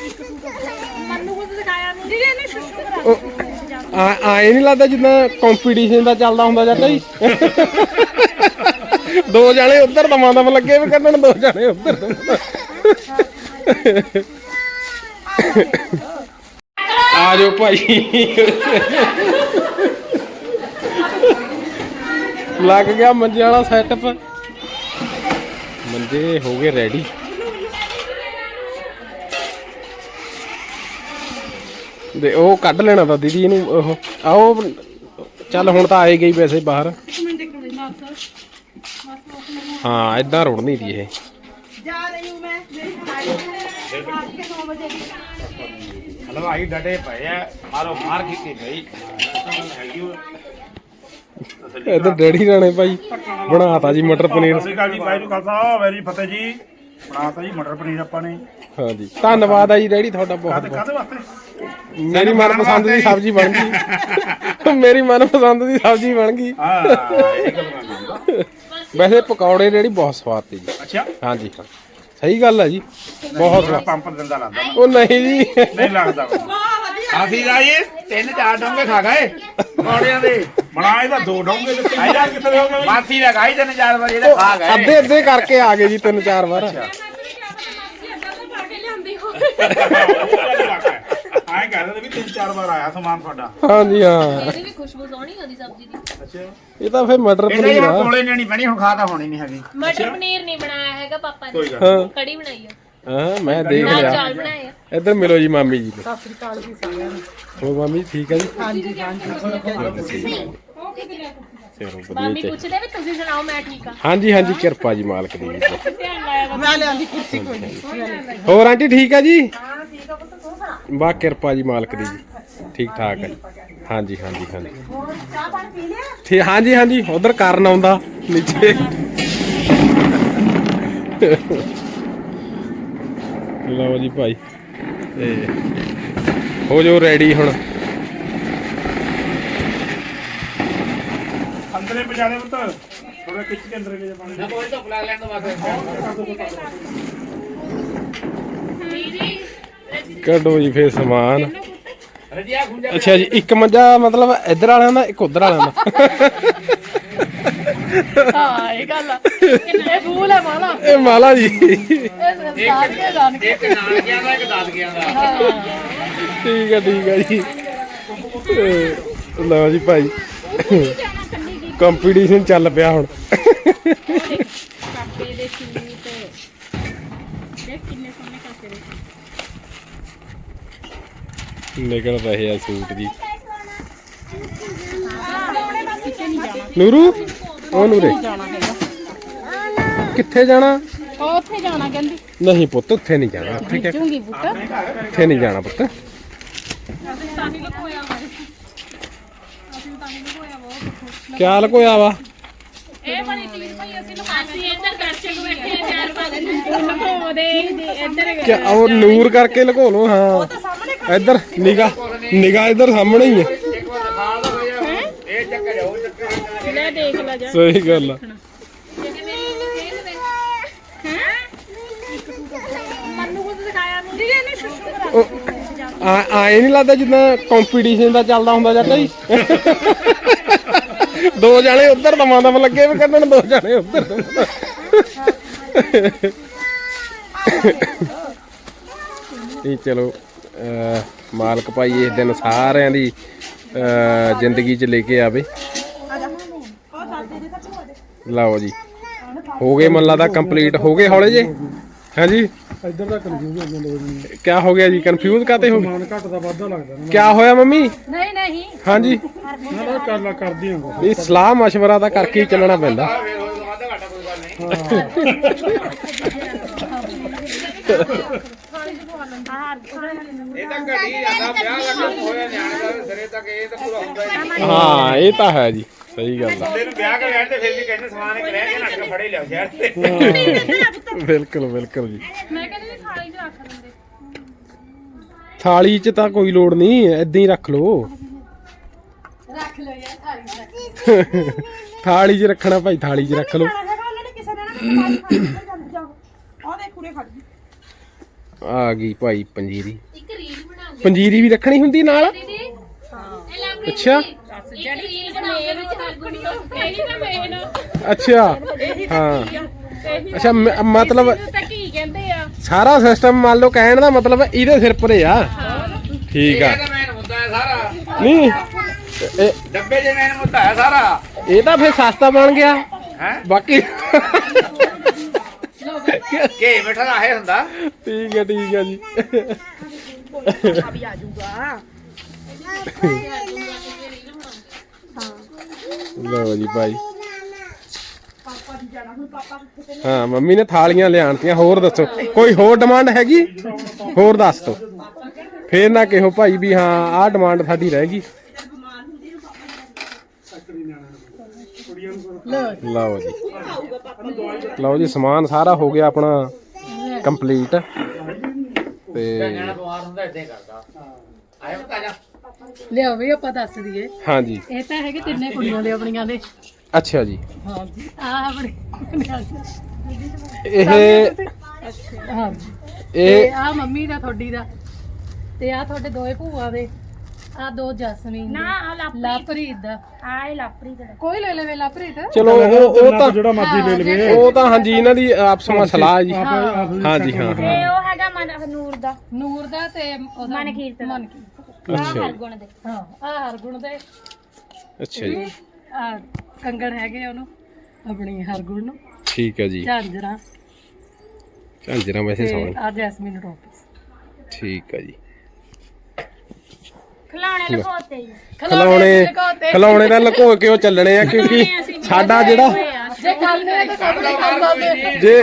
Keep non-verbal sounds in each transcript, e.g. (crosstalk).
ਮੰਨੂ ਕੁਝ ਦਿਖਾਇਆ ਨਹੀਂ ਦੀਦੀ ਇਹਨੇ ਸ਼ੁਸ਼ੂ ਕਰਾ ਆ ਆਏ ਨਹੀਂ ਲੱਗਦਾ ਜਿੱਦਾਂ ਕੰਪੀਟੀਸ਼ਨ ਦਾ ਚੱਲਦਾ ਹੁੰਦਾ ਜਾਂਦਾ ਜੀ ਦੋ ਜਾਣੇ ਉੱਧਰ ਦਮਾਂ ਦਮ ਲੱਗੇ ਵੀ ਕੱਢਣ, ਦੋ ਜਾਣੇ ਉੱਧਰ ਦਮ ਆ ਜਾਓ ਭਾਈ। ਲੱਗ ਗਿਆ ਮੰਜੇ ਵਾਲਾ ਸੈਟਅਪ ਮੰਜੇ ਹੋ ਗਏ ਰੈਡੀ ਦੇ ਉਹ ਕੱਢ ਲੈਣਾ ਤਾਂ ਦੀਦੀ ਇਹਨੂੰ ਉਹ ਆਓ ਚੱਲ ਹੁਣ ਤਾਂ ਆਏ ਗਈ ਵੈਸੇ ਬਾਹਰ। ਹਾਂ ਇਦਾਂ ਰੋੜਨੀ ਦੀ ਇਹ। ਜਾ ਰਹੀ ਹੂੰ ਮੈਂ ਮੇਰੀ ਆ ਡੈਡੀ ਰਾਣੇ ਭਾਈ ਬਣਾਤਾ ਜੀ ਮਟਰ ਪਨੀਰ। ਜੀ ਬਣਾਤਾ ਜੀ ਮਟਰ ਪਨੀਰ ਆਪਾਂ ਨੇ। ਹਾਂ ਜੀ ਧੰਨਵਾਦ ਆ ਜੀ ਡੈਡੀ ਤੁਹਾਡਾ ਬਹੁਤ ਬਹੁਤ ਮੇਰੀ ਮਨਪਸੰਦ ਦੀ ਸਬਜ਼ੀ ਬਣ ਗਈ। ਮੇਰੀ ਮਨਪਸੰਦ ਦੀ ਸਬਜ਼ੀ ਬਣ ਗਈ। ਹਾਂ ਇਹ ਗੱਲ ਵੈਸੇ ਪਕੌੜੇ ਡੈਡੀ ਬਹੁਤ ਸਵਾਦ ਤੇ ਜੀ। ਅੱਛਾ। ਹਾਂਜੀ। ਹਾਂ ਸਹੀ ਗੱਲ ਆ ਜੀ। ਬਹੁਤ ਸਵਾਦ। ਪੰਪ ਦਿੰਦਾ ਲੱਗਦਾ ਉਹ ਨਹੀਂ ਜੀ। ਨਹੀਂ ਲੱਗਦਾ। ਅਸੀਂ ਤਾਂ ਇਹ ਤਿੰਨ ਚਾਰ ਡੋਂਗੇ ਖਾ ਗਏ। ਪਕੌੜਿਆਂ ਦੇ। ਬਣਾਏ ਤਾਂ ਦੋ ਡੋਂਗੇ ਤੇ ਆਇਆ ਕਿੱਥੇ ਹੋ ਗਏ ਮਾਸੀ ਦਾ ਗਾਈ ਤਿੰਨ ਚਾਰ ਵਾਰ ਇਹਦਾ ਖਾ ਗਏ। ਅੱਧੇ ਅੱਧੇ ਕਰਕੇ ਆ ਗਏ ਜੀ ਤਿੰਨ ਚਾਰ ਵਾਰ। ਐਂ ਕਹਿੰਦੇ ਵੀ ਤਿੰਨ ਚਾਰ ਵਾਰ ਆਇਆ ਸਮਾਨ ਤੁਹਾਡਾ। ਹਾਂਜੀ ਹਾਂ। ਇਹਦੀ ਵੀ ਖੁਸ਼ਬੂ ਸੋਹਣੀ ਆਉਂਦੀ ਸਬਜ਼ੀ ਦੀ। ਅੱਛਾ। ਇਹ ਤਾਂ ਫੇਰ ਮਟਰ ਪਨੀਰ ਯਾਰ ਆ ਕੋਲੇ ਲੈਣੀ ਪੈਣੀ ਹੁਣ ਖਾ ਹੋਣੀ ਨਹੀਂ ਹੈਗੀ। ਮਟਰ ਪਨੀਰ ਨਹੀਂ ਬਣਾਇਆ ਹੈਗਾ ਪਾਪਾ ਕੋਈ ਗੱਲ ਕੜੀ ਬਣਾਈ ਆ। ਹਾਂ ਮੈਂ ਦੇਖ ਲਿਆ। ਚਾਲ ਬਣਾਏ ਇੱਧਰ ਮਿਲੋ ਜੀ ਮਾਮੀ ਜੀ ਸਤਿ ਸ੍ਰੀ ਅਕਾਲ ਜੀ ਸਾਰਿਆਂ ਨੂੰ। ਹੋਰ ਮਾਮੀ ਜੀ ਠੀਕ ਹੈ ਜੀ? ਹਾਂਜੀ ਹਾਂਜੀ ਚਲੋ ਮਾਮੀ ਵਧੀਆ। ਜੀ। ਪੁੱਛਦੇ ਵੀ ਤੁਸੀਂ ਸੁਣਾਓ ਮੈਂ ਠੀਕ ਆ। ਹਾਂਜੀ ਹਾਂਜੀ ਕਿਰਪਾ ਜੀ ਮਾਲਕ ਦੀ। ਹੋਰ ਆਂਟੀ ਠੀਕ ਹੈ ਜੀ? ਹਾਂ। ਠੀਕ ਕਿਰਪਾ ਜੀ ਮਾਲਕ ਦੀ। ਜੀ ਠੀਕ ਠਾਕ ਹੈ। ਹਾਂਜੀ ਹਾਂਜੀ ਹਾਂਜੀ। ਠੀਕ ਹਾਂਜੀ ਹਾਂਜੀ ਉਧਰ ਕਰਨ ਆਉਂਦਾ ਨੀਚੇ। ਲਓ ਜੀ ਭਾਈ। ਤੇ ਹੋ ਜੋ ਰੈਡੀ ਹੁਣ। ਅੰਦਰੇ ਪਜਾਲੇ ਪੁੱਤ। ਥੋੜਾ ਖਿੱਚ ਕੇ ਅੰਦਰੇ ਲੈ ਜਾ ਪਾਣੀ। ਨਾ ਕੋਈ ਧੁੱਪ ਲੱਗ ਲੈਣ ਤੋਂ ਬਾਅਦ। ਕੱਢੋ ਜੀ ਫੇਰ ਸਮਾਨ। ਅੱਛਾ ਜੀ ਇੱਕ ਮੰਜਾ ਮਤਲਬ ਇੱਧਰ ਵਾਲਿਆਂ ਦਾ ਇੱਕ ਉੱਧਰ ਵਾਲਿਆਂ ਦਾ। ਹਾਂ ਇਹ ਗੱਲ ਆ। ਕਿੰਨੇ ਫੂਲ ਆ ਮਾਲਾ। ਇਹ ਮਾਲਾ ਜੀ। ਇਹ ਸਾਥ ਕੇ ਜਾਣ ਕੇ ਇੱਕ ਨਾਨਕਿਆਂ ਦਾ ਇੱਕ ਦਾਦਕਿਆਂ ਦਾ। ਠੀਕ ਹੈ ਠੀਕ ਹੈ ਜੀ। ਲਓ ਜੀ ਭਾਈ। ਕੰਪੀਟੀਸ਼ਨ ਚੱਲ ਪਿਆ ਹੁਣ। ਕਾਕੇ ਦੇ ਸੂਟ ਦੇਖ ਕਿੰਨੇ ਸੋਹਣੇ ਕਾਕੇ ਦੇ ਨਿਕਲ ਰਹੇ ਆ ਸੂਟ ਜੀ। ਨੂਰੂ ਉਹ ਨੂਰੇ। ਕਿੱਥੇ ਜਾਣਾ ਉੱਥੇ ਜਾਣਾ ਕਹਿੰਦੀ। ਨਹੀਂ ਪੁੱਤ ਉੱਥੇ ਨਹੀਂ ਜਾਣਾ ਉੱਥੇ ਕਿ ਚੁੰਗੀ ਪੁੱਤ। ਉੱਥੇ ਨਹੀਂ ਜਾਣਾ ਪੁੱਤ। ਕਿਆ ਲਕੋਇਆ ਵਾ? ਇਹ ਬਣੀ ਚੀਜ਼ ਭਾਈ ਅਸੀਂ ਅਸੀਂ ਇੱਧਰ ਦਰਸ਼ਕ ਬੈਠੇ ਆ ਚਾਰ ਪੰਜ। ਲੁਕਾਉਂਦੇ ਇੱਧਰ ਕਿਆ ਉਹ ਨੂਰ ਕਰਕੇ ਲਕੋ ਲੋ ਹਾਂ। ਇੱਧਰ ਨਿਗਾ ਨਿਗਾ ਇੱਧਰ ਸਾਹਮਣੇ ਹੀ ਹੈ। ਸਹੀ ਗੱਲ ਆ। ਆ ਆਏ ਨਹੀਂ ਲੱਗਦਾ ਜਿੱਦਾਂ ਕੰਪੀਟੀਸ਼ਨ ਦਾ ਚੱਲਦਾ ਹੁੰਦਾ ਜਾਂਦਾ ਜੀ ਦੋ ਜਾਣੇ ਉੱਧਰ ਦਮਾਂ ਦਮ ਲੱਗੇ ਵੀ ਕਰਨ ਦੋ ਜਾਣੇ ਉੱਧਰ ਇਹ ਚਲੋ ਮਾਲਕ ਭਾਈ ਇਸ ਦਿਨ ਸਾਰਿਆਂ ਦੀ ਜ਼ਿੰਦਗੀ 'ਚ ਲੈ ਕੇ ਆਵੇ। ਲਓ ਜੀ। ਹੋ ਗਏ ਮੱਲਾ ਦਾ ਕੰਪਲੀਟ ਹੋ ਗਏ ਹੌਲੇ ਜੇ? ਹਾਂਜੀ? ਇੱਧਰ ਦਾ ਕਨਫਿਊਜ਼ ਹੋ ਜਾਂਦਾ ਜੀ। ਕੀ ਹੋ ਗਿਆ ਜੀ? ਕਨਫਿਊਜ਼ ਕਾਤੇ ਹੋ ਸਮਾਨ ਘੱਟ ਦਾ ਵਾਧਾ ਲੱਗਦਾ ਨਾ। ਕੀ ਹੋਇਆ ਮੰਮੀ? ਨਹੀਂ ਨਹੀਂ। ਹਾਂਜੀ। ਨਾ ਨਾ ਕਰ ਲਾ ਕਰਦੀ ਹਾਂ ਇਹ ਸਲਾਹ مشਵਰਾ ਤਾਂ ਕਰਕੇ ਚੱਲਣਾ ਪੈਂਦਾ। ਵਾਧਾ ਘਾਟਾ (laughs) ਇਹ ਤਾਂ ਘੜੀ ਜਾਂਦਾ ਵਿਆਹ ਲੱਗਣ ਨੂੰ ਹੋਇਆ ਨਿਆਣੇ ਦਾ ਸਿਰੇ ਤੱਕ ਇਹ ਤਾਂ ਪੂਰਾ ਹੁੰਦਾ ਹੀ ਨਹੀਂ। ਹਾਂ ਇਹ ਤਾਂ ਹੈ ਜੀ ਸਹੀ ਗੱਲ ਆ। ਬੰਦੇ ਨੂੰ ਵਿਆਹ ਕੇ ਤੇ ਫਿਰ ਵੀ ਕਹਿੰਦੇ ਸਮਾਨ ਇੱਕ ਰਹਿ ਗਿਆ ਨੱਕ ਫੜੇ ਲਿਆ ਸ਼ਹਿਰ ਤੇ। ਬਿਲਕੁਲ ਬਿਲਕੁਲ ਜੀ। ਮੈਂ ਕਹਿੰਦੀ ਵੀ ਥਾਲੀ 'ਚ ਰੱਖ ਦਿੰਦੇ ਥਾਲੀ 'ਚ ਤਾਂ ਕੋਈ ਲੋੜ ਨਹੀਂ ਐਦਾਂ ਹੀ ਰੱਖ ਲਓ। ਰੱਖ ਲਓ ਯਾਰ ਥਾਲੀ ਥਾਲੀ 'ਚ ਰੱਖਣਾ ਭਾਈ ਥਾਲੀ 'ਚ ਰੱਖ ਲਓ। ਹੈਗਾ ਉਹਨਾਂ ਨੇ ਕਿਸੇ ਨੇ ਨਾ ਖਾਣ ਖੜ ਗਈ। ਆ ਗਈ ਭਾਈ ਪੰਜੀਰੀ। ਇੱਕ ਰੀਲ ਬਣਾਉਂਗੇ ਪੰਜੀਰੀ ਵੀ ਰੱਖਣੀ ਹੁੰਦੀ ਨਾਲ? ਅੱਛਾ। ਜਿਹੜੀ ਰੀਲ ਬਣਾਉਂਗੇ ਵਿੱਚ ਹਰਗੁਣ ਤੋਂ ਇਹੀ ਤਾਂ ਮੇਨ ਅੱਛਾ। ਹਾਂ। ਅੱਛਾ ਮਤਲਬ ਤਾਂ ਕੀ ਕਹਿੰਦੇ ਆ? ਸਾਰਾ ਸਿਸਟਮ ਮੰਨ ਲਓ ਕਹਿਣ ਦਾ ਮਤਲਬ ਇਹਦੇ ਸਿਰ ਪਰੇ ਆ। ਠੀਕ ਆ। ਇਹ ਤਾਂ ਮੈਨ ਮੁੱਦਾ ਹੈ ਸਾਰਾ। ਨਹੀਂ ਇਹ ਡੱਬੇ ਜੇ ਮੈਨ ਮੁੱਦਾ ਹੈ ਸਾਰਾ। ਇਹ ਤਾਂ ਫਿਰ ਸਸਤਾ ਬਣ ਗਿਆ। ਹੈ? ਬਾਕੀ ਕੇ ਮਿੱਠਾ ਦਾ ਹੈ ਹੁੰਦਾ। ਠੀਕ ਹੈ ਠੀਕ ਹੈ ਜੀ। ਵੀ ਆ ਜਾਊਗਾ ਲਓ ਜੀ ਭਾਈ। ਹਾਂ, ਮੰਮੀ ਨੇ ਥਾਲੀਆਂ ਲਿਆਣਤੀਆਂ ਹੋਰ ਦੱਸੋ। ਕੋਈ ਹੋਰ ਡਿਮਾਂਡ ਹੈਗੀ? ਹੋਰ ਦੱਸ ਦੋ। ਫੇਰ ਨਾ ਕਿਹੋ ਭਾਈ ਵੀ ਹਾਂ, ਆਹ ਡਿਮਾਂਡ ਸਾਡੀ ਰਹਿ ਗਈ। ਲਓ ਜੀ। ਲਓ ਜੀ ਸਮਾਨ ਸਾਰਾ ਹੋ ਗਿਆ ਆਪਣਾ ਕੰਪਲੀਟ। ਤੇ ਬਿਮਾਰ ਹੁੰਦਾ ਇਦਾਂ ਕਰਦਾ ਆਏ ਬਤਾ ਜਾ ਲਿਆਓ ਵੀ ਆਪਾਂ ਦੱਸ ਦਈਏ। ਹਾਂਜੀ। ਇਹ ਤਾਂ ਹੈਗੇ ਤਿੰਨੇ ਕੁੜੀਆਂ ਦੇ ਆਪਣੀਆਂ ਦੇ। ਅੱਛਾ ਜੀ। ਆਪਣੀ ਇਹ ਇਹ ਆ ਮੰਮੀ ਦਾ ਤੁਹਾਡੀ ਦਾ। ਤੇ ਆ ਤੁਹਾਡੇ ਦੋਏ ਭੂਆ ਦੇ। ਆ ਦੋ ਜਸਮੀਨ ਨਾ ਦੇ ਆ ਲਾਪਰੀ ਲਾਪਰੀਤ। ਦਾ ਆਏ ਲਾਪਰੀ ਦਾ। ਕੋਈ ਲੈ ਲਵੇ ਲਾਪਰੀਤ। ਚਲੋ ਉਹ ਉਹ ਤਾਂ ਜਿਹੜਾ ਮਰਜ਼ੀ ਲੈ ਲਵੇ। ਉਹ ਤਾਂ ਹਾਂਜੀ ਇਹਨਾਂ ਦੀ ਆਪਸ ਵਿੱਚ ਸਲਾਹ ਹੈ ਜੀ। ਆਪ ਆਪ ਹਾਂਜੀ ਹਾਂ। ਤੇ ਹਾਂ ਉਹ ਹੈਗਾ ਮਨ ਨੂਰ ਦਾ। ਨੂਰ ਦਾ ਤੇ ਉਹਦਾ ਮਨਕੀਰਤ ਦਾ। ਮਨਕੀਰਤ। ਅੱਛਾ ਜੀ। ਗੁਣ ਦੇ। ਹਾਂ ਆ ਹਰਗੁਣ ਦੇ। ਅੱਛਾ ਜੀ। ਆ ਕੰਗਣ ਹੈਗੇ ਉਹਨੂੰ ਆਪਣੀ ਹਰਗੁਣ ਨੂੰ। ਠੀਕ ਹੈ ਜੀ। ਝਾਂਜਰਾਂ। ਝਾਂਜਰਾਂ ਵੈਸੇ ਤੇ ਸੋਹਣੇ ਆ ਜੈਸਮੀਨ ਟੋਪੀਸ ਠੀਕ ਹੈ ਜੀ। ਖਿਲਾਉਣੇ ਲਗੋਤੇ ਹੀ। ਖਿਲਾਉਣੇ ਖਿਲਾਉਣੇ ਤਾਂ ਲੁਕੋ ਕੇ ਉਹ ਚੱਲਣੇ ਆ ਕਿਉਂਕਿ ਸਾਡਾ ਜਿਹੜਾ ਜੇ ਖਾਂਦੇ ਆ ਤਾਂ ਸਾਡੇ ਲਈ ਖਾ ਸਕਦੇ ਜੇ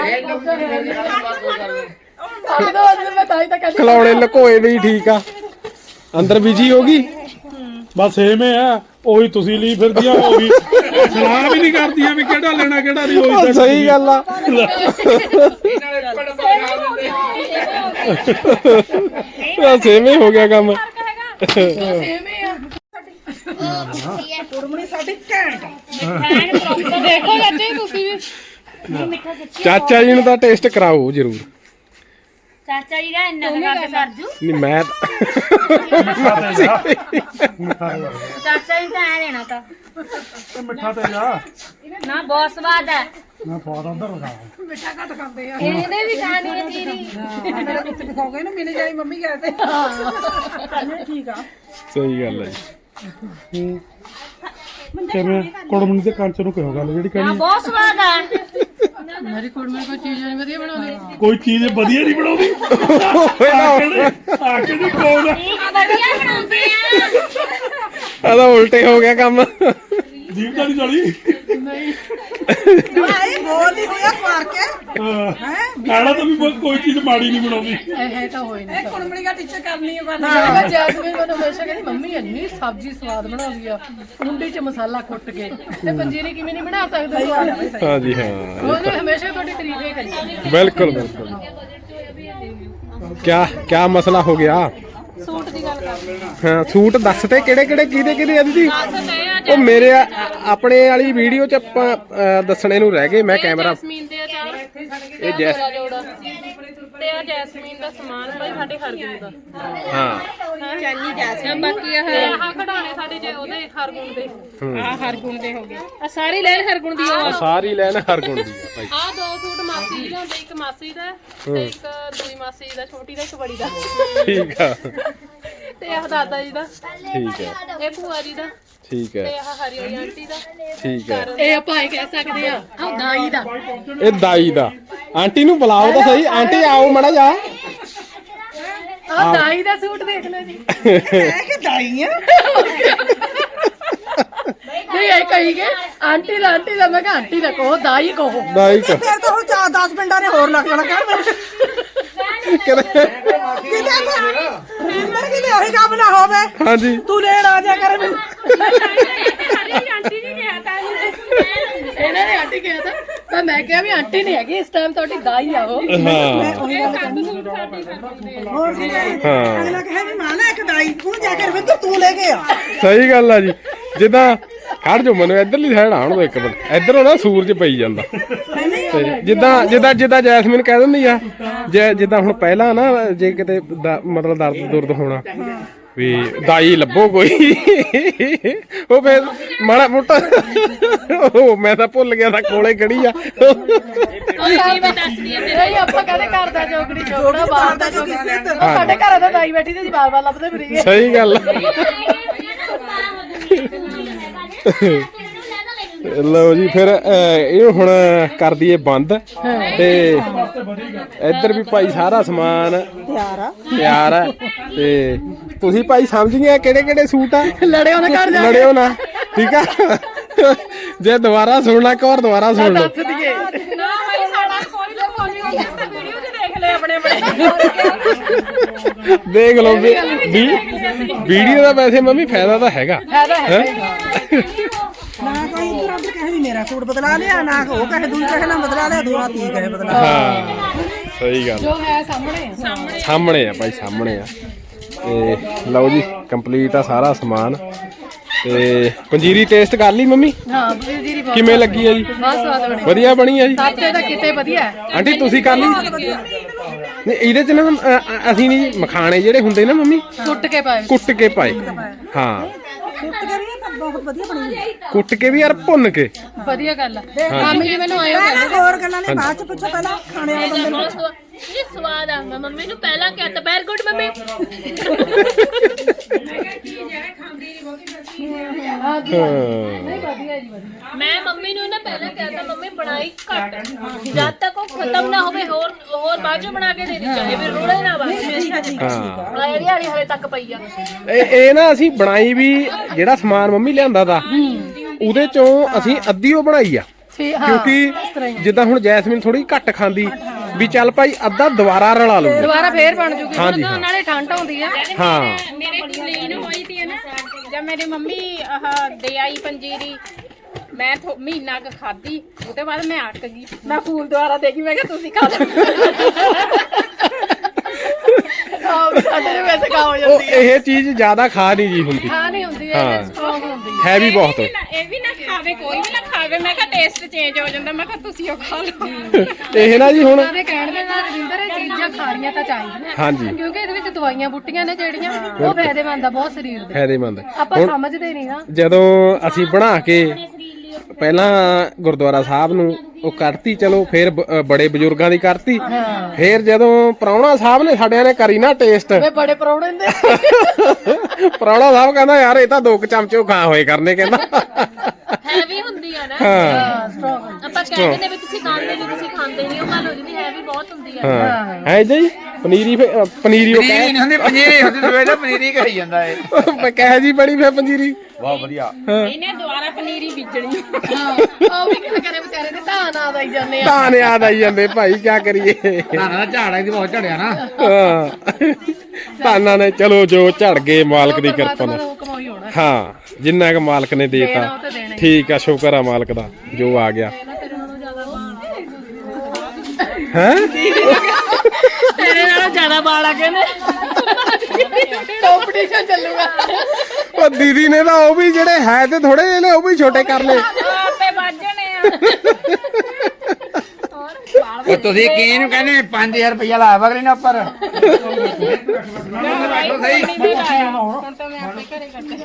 ਖਿਲਾਉਣੇ ਲੁਕੋਏ ਵੀ ਠੀਕ ਆ। ਅੰਦਰ ਬਿਜ਼ੀ ਹੋ ਗਈ? ਬਸ ਸੇਮ ਹੈ ਆ ਉਹੀ ਤੁਸੀਂ ਲਈ ਫਿਰਦੀਆਂ ਉਹ ਵੀ ਸਲਾਹ ਵੀ ਨਹੀਂ ਕਰਦੀਆਂ ਵੀ ਕਿਹੜਾ ਲੈਣਾ ਕਿਹੜਾ ਨਹੀਂ ਉਹ ਸਹੀ ਗੱਲ ਆ। ਇਹਨਾਂ ਦੇ ਪੜ ਪੜ ਖਾ ਦਿੰਦੇ ਹੋ ਗਿਆ ਕੰਮ। ਕੁੜਮਣੀ ਸਾਡੀ ਘੈਂਟ ਦੇਖੋ ਚਾਚੀ ਤੁਸੀਂ ਵੀ ਨਹੀਂ ਮਿੱਠਾ ਸੱਚੀ ਚਾਚਾ ਜੀ ਨੂੰ ਤਾਂ ਟੇਸਟ ਕਰਾਓ ਜ਼ਰੂਰ। ਚਾਚਾ ਜੀ ਦਾ ਇੰਨਾ ਕੁ ਕਰਕੇ ਸਰਜੂ ਨਹੀਂ ਮੈਂ ਚਾਚਾ ਜੀ ਤਾਂ ਐ ਦੇਣਾ ਤਾਂ। ਮਿੱਠਾ ਤੇ ਜਾ। ਨਾ ਬਹੁਤ ਸਵਾਦ ਹੈ। ਮੈਂ ਫੋਨ ਅੰਦਰ ਲਗਾ ਇਹਨੇ ਵੀ ਖਾਣੀ ਹੈ ਤੇਰੀ ਮੇਰਾ ਪੁੱਤ ਦਿਖਾਓਗੇ ਨਾ ਮਿਲ ਜਾਈ ਮੰਮੀ ਕਹਿੰਦੇ ਠੀਕ ਆ। ਸਹੀ ਗੱਲ ਹੈ ਜੀ। ਕਿਵੇਂ ਕੁੜਮਣੀ ਤੇ ਕੰਚ ਨੂੰ ਕਿਹੋ ਗੱਲ ਜਿਹੜੀ ਕਹਿਣੀ ਬਹੁਤ ਸਵਾਦ ਹੈ ਮੇਰੀ ਕੁੜੀ ਮੈਨੂੰ ਕੋਈ ਚੀਜ਼ ਨਹੀਂ ਵਧੀਆ ਬਣਾਉਂਦੀ। ਕੋਈ ਚੀਜ਼ ਵਧੀਆ ਨਹੀਂ ਬਣਾਉਂਦੀ। ਓਏ ਨਾ ਆ। ਕੇ ਨਹੀਂ ਕੋਲ ਵਧੀਆ ਬਣਾਉਂਦੇ ਆ। ਆਦਾ ਉਲਟੇ ਹੋ ਗਿਆ ਕੰਮ। ਜੀਵ ਤਾਂ ਨਹੀਂ ਚੜੀ ਆਏ ਬੋਲ ਨਹੀਂ ਹੋਇਆ ਸਵਾਰ ਕੇ। ਕਾੜਾ ਤਾਂ ਵੀ ਕੋਈ ਚੀਜ਼ ਮਾੜੀ ਨਹੀਂ ਬਣਾਉਂਦੀ। ਇਹ ਹੈ ਤਾਂ ਹੋਈ ਨਹੀਂ। ਇਹ ਕੁੜਮਣੀ ਦਾ ਟੀਚਰ ਕਰਨੀ ਹੈ ਮੈਂ ਜੈਸਮੀਨ ਮੈਨੂੰ ਹਮੇਸ਼ਾ ਕਹਿੰਦੀ ਮੰਮੀ ਇੰਨੀ ਸਬਜ਼ੀ ਸਵਾਦ ਬਣਾਉਂਦੀ ਆ। ਕੁੰਡੀ 'ਚ ਮਸਾਲਾ ਕੁੱਟ ਕੇ। ਤੇ ਪੰਜੀਰੀ ਕਿਵੇਂ ਨਹੀਂ ਬਣਾ ਸਕਦੇ ਸਵਾਦ ਹਾਂਜੀ ਹਾਂ। ਉਹਨੇ ਹਮੇਸ਼ਾ ਤੁਹਾਡੀ ਤਾਰੀਫ ਹੀ ਕਰੀ। ਬਿਲਕੁਲ ਬਿਲਕੁਲ। ਕਿਆ ਕਿਆ ਮਸਲਾ ਹੋ ਗਿਆ? ਸੂਟ ਦੀ ਗੱਲ ਕਰ ਹਾਂ। ਸੂਟ ਦੱਸ ਤੇ ਕਿਹੜੇ ਕਿਹੜੇ ਕਿਹਦੇ ਕਿਹਦੇ ਆ ਦੀਦੀ? ਉਹ ਮੇਰੇ ਆ- ਆਪਣੇ ਵਾਲੀ ਵੀਡੀਓ ਚ ਆਪਾਂ ਅ, ਦੱਸਣੇ ਨੂੰ ਰਹਿ ਗਏ ਮੈਂ ਕੈਮਰਾ। ਜੈਸਮੀਨ ਦੇ ਅਚਾਰ ਇਹ ਜੈਸ ਜੋੜਾ ਤੇ ਆ ਜੈਸਮੀਨ ਦਾ ਸਮਾਨ ਭਾਈ ਸਾਡੇ ਹਰਗੁਣ ਦਾ। ਹਾਂ। ਚੈਨੀ ਜੈਸਮੀਨ ਬਾਕੀ ਇਹ ਆਹ ਕਢਾਣੇ ਸਾਡੇ ਜੇ ਉਹਦੇ ਹਰਗੁਣ ਦੇ। ਆ ਹਰਗੁਣ ਦੇ ਹੋ ਗਏ। ਆ ਸਾਰੀ ਲੈ ਹਰਗੁਣ ਦੀ ਆ ਸਾਰੀ ਲੈਣ ਹਰ ਗੁਣ ਦੀ ਆ ਭਾਈ। ਆ ਦੋ ਸੂਟ ਮਾਸੀ ਜੀ ਲਿਆਉਂਦੇ ਇੱਕ ਮਾਸੀ ਦਾ ਤੇ ਇੱਕ ਦੂਈ ਮਾਸੀ ਦਾ ਛੋਟੀ ਦਾ ਇੱਕ ਬੜੀ ਦਾ। ਠੀਕ ਆ। ਤੇ ਆਹ ਦਾਦਾ ਜੀ ਦਾ। ਠੀਕ ਹੈ ਇਹ ਭੂਆ ਜੀ ਦਾ। ਠੀਕ ਤੇ ਹੈ ਆਹ ਹਰੀ ਵਾਲੀ ਆਂਟੀ ਦਾ। ਠੀਕ ਹੈ। ਇਹ ਆਪਾਂ ਇਹ ਕਹਿ ਸਕਦੇ ਆ ਆ ਦਾਈ ਦਾ। ਇਹ ਦਾਈ ਦਾ। ਆਂਟੀ ਨੂੰ ਬੁਲਾਓ ਤਾਂ ਸਹੀ। ਆਂਟੀ ਆਓ ਮੜਾ ਜਾ ਆ ਦਾਈ ਦਾ ਸੂਟ ਦੇਖ ਲਓ ਜੀ। ਇਹ ਕਿ ਦਾਈ ਆ। ਨਹੀਂ ਇਹ ਕਹੀ ਗਏ ਆਂਟੀ ਦਾ ਆਂਟੀ ਦਾ। ਮੈਂ ਕਿਹਾ ਆਂਟੀ ਦਾ ਕਹੋ ਦਾਈ ਕਹੋ। ਦਾਈ ਕੋ ਤੇਰੇ ਤਾਂ ਹੁਣ 4 10 ਮਿੰਟਾਂ ਨੇ ਹੋਰ ਲੱਗ ਜਾਣਾ ਕਰ ਕਿਤੇ ਕਿਤੇ ਮੈਂ ਕਿਤੇ ਉਹੀ ਕੰਮ ਨਾ ਹੋਵੇ ਹਾਂਜੀ। ਤੂੰ ਲੈਣ ਆ ਜਾ ਕਰ ਮੈਨੂੰ। ਆਂਟੀ ਜੀ ਕਿਹਾ ਤਾਂ ਇਹਨਾਂ ਨੇ ਆਂਟੀ ਕਿਹਾ ਤਾਂ ਪਰ ਮੈਂ ਕਿਹਾ ਵੀ ਆਂਟੀ ਨਹੀਂ ਹੈਗੀ ਇਸ ਟਾਈਮ ਤੁਹਾਡੀ ਦਾਈ ਆ ਉਹ। ਹਾਂ। ਹੋਰ ਕੀ ਕਹੇ? ਹਾਂ। ਅਗਲਾ ਕਹੇ ਵੀ ਮਾਂ ਨਾ ਇੱਕ ਦਾਈ ਹੁਣ ਜਾ ਕੇ ਰਵਿੰਦਰ ਤੂੰ ਲੈ ਕੇ ਆ। ਸਹੀ ਗੱਲ ਆ ਜੀ। ਜਿੱਦਾਂ ਖੜ ਜੋ ਮੈਨੂੰ ਇੱਧਰਲੀ ਸਾਈਡ ਆਉਣ ਦੋ ਇੱਕ ਮਿੰਟ ਇੱਧਰੋਂ ਨਾ ਸੂਰਜ ਪਈ ਜਾਂਦਾ ਤੇ ਜਿੱਦਾਂ ਜਿੱਦਾਂ ਜਿੱਦਾਂ ਜੈਸਮੀਨ ਕਹਿ ਦਿੰਦੀ ਆ ਜੇ ਜਿੱਦਾਂ ਹੁਣ ਪਹਿਲਾਂ ਨਾ ਜੇ ਕਿਤੇ ਦ- ਮਤਲਬ ਦਰਦ ਦੁਰਦ ਹੋਣਾ ਵੀ ਦਾਈ ਲੱਭੋ ਕੋਈ ਉਹ ਫੇਰ ਮਾੜਾ ਮੋਟਾ ਉਹ ਮੈਂ ਤਾਂ ਭੁੱਲ ਗਿਆ ਤਾਂ ਕੋਲੇ ਖੜੀ ਆ ਉਹ ਜੀ ਮੈਂ ਦੱਸਦੀ ਆ ਇਹ ਆਪਾਂ ਕਹਿੰਦੇ ਘਰ ਦਾ ਜੋਗੜੀ ਜੋਗੜਾ ਬਾਹਰ ਦਾ ਜੋਗੜੀ ਉਹ ਸਾਡੇ ਘਰ ਦਾ ਦਾਈ ਬੈਠੀ ਤੇ ਜੀ ਬਾਰ ਬਾਰ ਲੱਭਦੇ ਫਿਰੀਏ ਸਹੀ ਗੱਲ ਆ। ਲਓ ਜੀ ਫਿਰ ਅਹ, ਇਹ ਹੁਣ ਕਰ ਦਈਏ ਬੰਦ ਤੇ ਇੱਧਰ ਵੀ ਭਾਈ ਸਾਰਾ ਸਮਾਨ ਤਿਆਰ ਆ। ਤਿਆਰ ਆ ਤੇ ਤੁਸੀਂ ਭਾਈ ਸਮਝ ਗਏ ਕਿਹੜੇ ਕਿਹੜੇ ਸੂਟ ਆ? ਲੜਿਓ ਨਾ ਘਰ ਜਾ ਕੇ। ਲੜਿਓ ਨਾ ਠੀਕ ਆ? ਜੇ ਦੁਬਾਰਾ ਸੁਣਨਾ ਇੱਕ ਵਾਰ ਦੁਬਾਰਾ ਸੁਣ ਲਓ। ਦੱਸ ਦਈਏ। ਨਾ ਭਾਈ ਸਾਡਾ ਕੋਈ ਨਾ ਕੋਈ ਨਹੀਂ ਇਸ ਵੀਡੀਓ 'ਚ ਦੇਖ ਲੈ ਆਪਣੇ ਆਪਣੇ। ਦੇਖ ਲਓ ਵੀ ਵੀਡੀਓ ਦਾ ਵੈਸੇ ਮੰਮੀ ਫਾਇਦਾ ਤਾਂ ਹੈਗਾ। ਫਾਇਦਾ ਹੈ? ਨਾ ਕੋਈ ਇੱਧਰ ਉੱਧਰ ਕਹੇ ਵੀ ਮੇਰਾ ਸੂਟ ਬਦਲਾ ਲਿਆ ਨਾ ਉਹ ਕਹੇ ਦੂਜੀ ਕਹੇ ਨਾ ਬਦਲਾ ਲਿਆ ਦੋਆ ਤੀ ਕਹੇ ਬਦਲਾ ਹਾਂ ਸਹੀ ਗੱਲ। ਜੋ ਹੈ ਸਾਹਮਣੇ। ਸਾਹਮਣੇ ਆ। ਭਾਈ ਸਾਹਮਣੇ ਆ। ਤੇ ਲਓ ਜੀ ਕੰਪਲੀਟ ਆ ਸਾਰਾ ਸਮਾਨ। ਤੇ ਪੰਜੀਰੀ ਟੇਸਟ ਕਰ ਲਈ ਮੰਮੀ? ਹਾਂ ਬਹੁਤ ਕਿਵੇਂ ਲੱਗੀ ਆ ਜੀ? ਬਹੁਤ ਸਵਾਦ ਬਣੀ। ਵਧੀਆ ਬਣੀ ਆ ਜੀ? ਸਾਤੇ ਦਾ ਕਿਤੇ ਵਧੀਆ। ਆਂਟੀ ਤੁਸੀਂ ਕਰ ਲਈ? ਨਹੀਂ ਇਹਦੇ ਚ ਨਾ ਅ, ਅ, ਅਸੀਂ ਨਹੀਂ ਮਖਾਣੇ ਜਿਹੜੇ ਹੁੰਦੇ ਨਾ ਮੰਮੀ। ਕੁੱਟ ਕੇ ਪਾਏ। ਕੁੱਟ ਕੇ ਪਾਏ। ਹਾਂ। ਕੁੱਟ ਕੇ ਵੀ ਤਾਂ ਬਹੁਤ ਵਧੀਆ ਬਣੀ ਕੁੱਟ ਕੇ ਵੀ ਯਾਰ ਭੁੰਨ ਕੇ। ਵਧੀਆ ਗੱਲ ਆ। ਮਾਮੀ ਜੀ ਮੈਨੂੰ ਆਇਓ ਪਹਿਲਾਂ ਹੋਰ ਗੱਲਾਂ ਨਹੀਂ ਬਾਅਦ ਚ ਪੁੱਛੋ ਪਹਿਲਾਂ ਖਾਣੇ ਵਾਲੇ ਬੰਦੇ ਨੂੰ ਇਹ ਸਵਾਦ ਆ। ਮੈਂ ਮੰਮੀ ਨੂੰ ਪਹਿਲਾਂ ਕਿਹਾ ਤਾਂ ਬੈਰ ਗੁੱਡ ਮੰਮੀ। ਹਾਂ ਜੀ ਹਾਂ ਨਹੀਂ ਵਧੀਆ ਜੀ ਵਧੀਆ ਮੈਂ ਮੰਮੀ ਨੂੰ ਨਾ ਪਹਿਲਾਂ ਕਿਹਾ ਤਾਂ ਮੰਮੀ ਬਣਾਈ ਘੱਟ। ਜਦ ਤੱਕ ਉਹ ਖਤਮ ਨਾ ਹੋਵੇ ਹੋਰ ਹੋਰ ਬਾਅਦ ਚ ਬਣਾ ਕੇ ਦੇ ਦੀ ਚਾਹੇ ਵੀ ਰੋੜੇ ਨਾ ਬਸ ਹਾਂ। ਆੜੀ ਆੜੀ ਹਲੇ ਤੱਕ ਪਈ ਆ। ਇਹ ਇਹ ਨਾ ਅਸੀਂ ਬਣਾਈ ਵੀ ਜਿਹੜਾ ਸਮਾਨ ਮੰਮੀ ਲਿਆਂਦਾ ਤਾ ਉਹਦੇ ਚੋਂ ਅਸੀਂ ਅੱਧੀ ਉਹ ਬਣਾਈ ਆ। ਠੀਕ ਹਾਂ ਕਿਉਂਕਿ ਜਿੱਦਾਂ ਹੁਣ ਜੈਸਮੀਨ ਥੋੜੀ ਘੱਟ ਖਾਂਦੀ ਵੀ ਚੱਲ ਭਾਈ ਅੱਧਾ ਦੁਬਾਰਾ ਰਲਾ ਲਊ। ਦੁਬਾਰਾ ਫੇਰ ਬਣ ਜੂਗੀ ਹਾਂਜੀ, ਹਾਂ। ਨਾਲੇ ਠੰਡ ਆਉਂਦੀ ਆ। ਹਾਂ। ਮੇਰੇ ਕਲੀਨ ਹੋਈ ਤੀ ਨਾ ਜਦ ਮੇਰੀ ਮੰਮੀ ਆਹ ਦੇ ਆਈ ਪੰਜੀਰੀ ਮੈਂ ਥੋ ਮਹੀਨਾ ਕੁ ਖਾਧੀ ਉਹਦੇ ਬਾਅਦ ਮੈਂ ਅੱਕ ਗਈ। ਮੈਂ ਫੂਲ ਦੁਆਰਾ ਦੇਖੀ ਮੈਂ ਕਿਹਾ ਤੁਸੀਂ ਖਾ ਲਓ ਆਹ ਸਾਡੇ ਵੈਸੇ ਖਾ ਹੋ ਉਹ ਜਾਂਦੀ ਹੈ। ਇਹ ਚੀਜ਼ ਜ਼ਿਆਦਾ ਖਾ ਨਹੀਂ ਜੀ ਹੁੰਦੀ। ਖਾ ਨਹੀਂ ਹੁੰਦੀ ਹਾਂ। ਹੈ ਸਟਰੋਂਗ ਹੁੰਦੀ ਹੈ। ਹੈ ਵੀ ਬਹੁਤ। ਇਹ ਵੀ ਨਾ- ਇਹ ਵੀ ਨਾ ਖਾਵੇ ਕੋਈ ਵੀ ਨਾ ਖਾਵੇ। ਮੈਂ ਕਿਹਾ ਟੇਸਟ ਚੇਂਜ ਹੋ ਜਾਂਦਾ ਮੈਂ ਕਿਹਾ ਤੁਸੀਂ ਉਹ ਖਾ ਲਓ। (laughs) ਇਹ ਨਾ ਜੀ ਹੁਣ ਉਹਨਾਂ ਦੇ ਕਹਿਣ ਦੇ ਨਾਲ ਰਵਿੰਦਰ ਇਹ ਚੀਜ਼ਾਂ ਖਾਣੀਆਂ ਤਾਂ ਚਾਹੀਦੀਆਂ। ਹਾਂਜੀ। ਕਿਉਂਕਿ ਇਹਦੇ ਵਿੱਚ ਦਵਾਈਆਂ ਬੂਟੀਆਂ ਨੇ ਜਿਹੜੀਆਂ ਉਹ ਫਾਇਦੇਮੰਦ ਆ ਬਹੁਤ ਸਰੀਰ ਦੇ। ਫਾਇਦੇਮੰਦ। ਆਪਾਂ ਸਮਝਦੇ ਨਹੀਂ ਨਾ। ਜਦੋਂ ਅਸੀਂ ਬਣਾ ਕੇ ਪਹਿਲਾਂ ਗੁਰਦੁਆਰਾ ਸਾਹਿਬ ਨੂੰ ਉਹ ਕਰਤੀ ਚਲੋ ਫਿਰ ਬ- ਬੜੇ ਬਜ਼ੁਰਗਾਂ ਦੀ ਕਰਤੀ। ਫਿਰ ਜਦੋਂ ਪ੍ਰਾਹੁਣਾ ਸਾਹਿਬ ਨੇ ਸਾਡਿਆਂ ਨੇ ਕਰੀ ਨਾ ਟੇਸਟ। ਵੇ ਬੜੇ ਪਰੌਣੇ ਦੇ (laughs) ਪ੍ਰਾਹੁਣਾ ਸਾਹਿਬ ਕਹਿੰਦਾ ਯਾਰ ਇਹ ਤਾਂ ਦੋ ਕੁ ਚਮਚੇ ਖਾ ਹੋਏ ਕਰਨੇ ਕਹਿੰਦਾ। ਹੈਵੀ ਹੁੰਦੀ ਆ ਨਾ ਹਾਂ। ਸਟਰੋਂਗ ਆਪਾਂ ਕਹਿੰਦੇ ਨੇ ਵੀ ਤੁਸੀਂ ਖਾਂਦੇ ਨਹੀਂ ਤੁਸੀਂ ਖਾਂਦੇ ਨਹੀਂ ਉਹ ਗੱਲ ਹੋ ਜਾਂਦੀ ਹੈਵੀ ਬਹੁਤ ਹੁੰਦੀ ਆ। ਹਾਂ। ਹੈ ਜੀ? ਪਨੀਰੀ ਫੇ- ਅ, ਪਨੀਰੀ ਉਹ ਪਨੀਰੀ ਨਹੀਂ ਹੁੰਦੀ ਪੰਜੀਰੀ ਹੁੰਦੀ ਸਵੇਰੇ ਪਨੀਰੀ ਕਹੀ ਜਾਂਦਾ ਏ ਕਹਿ (laughs) ਕਹਿ ਜੀ ਬੜੀ ਫੇ ਪੰਜੀਰੀ ਬਹੁਤ ਵਧੀਆ। ਇਹਨੇ ਦੁਆਰਾ ਪਨੀਰੀ ਬੀਜਣੀ। ਉਹ ਵੀ ਕੀ ਕਰੇ ਵਿਚਾਰੇ ਦੇ ਧਾਨ ਆ ਦਈ ਜਾਂਦੇ ਆ। ਤਾਂ ਯਾਦ ਆਈ ਜਾਂਦੇ ਭਾਈ ਕੀ ਕਰੀਏ? ਧਾਨਾ ਦਾ ਝਾੜ ਇਹਦੀ ਬਹੁਤ ਝੜਿਆ ਨਾ। ਹਾਂ। ਤਾਨਾਂ ਨੇ ਚਲੋ ਜੋ ਝੜ ਗਏ ਮਾਲਕ ਦੀ ਕਿਰਪਾ ਪਰਮਾਤਮਾ ਨਾਲ। ਦਾ ਹੁਕਮ ਹੋਈ ਹੋਣਾ। ਹਾਂ ਜਿੰਨਾ ਕੁ ਮਾਲਕ ਨੇ ਦੇਣਾ ਦੇਤਾ। ਉਹ ਤਾਂ ਦੇਣਾ ਹੀ। ਠੀਕ ਆ ਸ਼ੁਕਰ ਆ ਮਾਲਕ ਦਾ ਜੋ ਆ ਗਿਆ। ਹੈ? ਤੇਰੇ ਨਾਲੋਂ ਜ਼ਿਆਦਾ ਵਾਲ ਆ ਗਏ ਨੇ ਕੰਪੀਟੀਸ਼ਨ ਚੱਲੂਗਾ। ਉਹ ਦੀਦੀ ਨੇ ਤਾਂ ਉਹ ਵੀ ਜਿਹੜੇ ਹੈ ਤੇ ਥੋੜੇ ਜਿਹੇ ਨੇ ਉਹ ਵੀ ਛੋਟੇ ਕਰ ਲਏ। ਆਪੇ ਵੱਜਣੇ ਆ। ਉਹ ਤੁਸੀਂ ਕੀ ਨੂੰ ਕਹਿੰਦੇ 5000 ਰੁਪਇਆ ਲਾਇਆ ਅਗਲੇ ਨੇ ਉੱਪਰ। ਹੁਣ ਤਾਂ ਮੈਂ ਆਪੇ ਘਰੇ ਕੱਟੇ